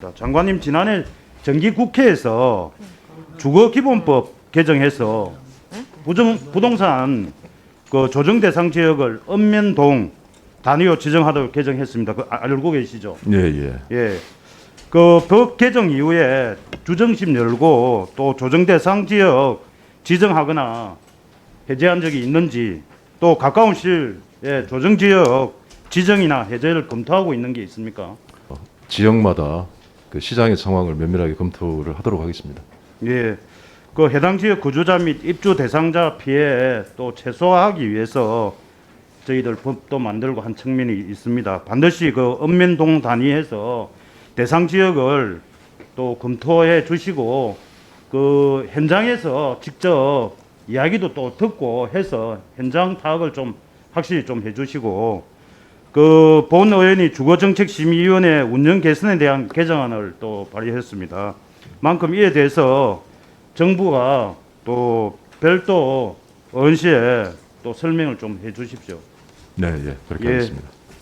자, 장관님 지난해 정기 국회에서 주거기본법 개정해서 부정, 부동산 그 조정 대상 지역을 읍면동 단위로 지정하도록 개정했습니다. 그 아- 알고 계시죠? 예, 예. 예. 그 법 개정 이후에 주정심 열고 또 조정 대상 지역 지정하거나 해제한 적이 있는지 또 가까운 시일에 조정 지역 지정이나 해제를 검토하고 있는 게 있습니까? 지역마다 그 시장의 상황을 면밀하게 검토를 하도록 하겠습니다. 예. 그 해당 지역 거주자 및 입주 대상자 피해 또 최소화하기 위해서 저희들 법도 만들고 한 측면이 있습니다. 반드시 그 읍면동 단위에서 대상 지역을 또 검토해 주시고 그 현장에서 직접 이야기도 또 듣고 해서 현장 파악을 좀 확실히 좀 해주시고 그 본 의원이 주거정책심의위원회 운영 개선에 대한 개정안을 또 발의했습니다. 만큼 이에 대해서 정부가 또 별도 언시에 또 설명을 좀 해주십시오. 네, 예. 그렇게 예. 하겠습니다.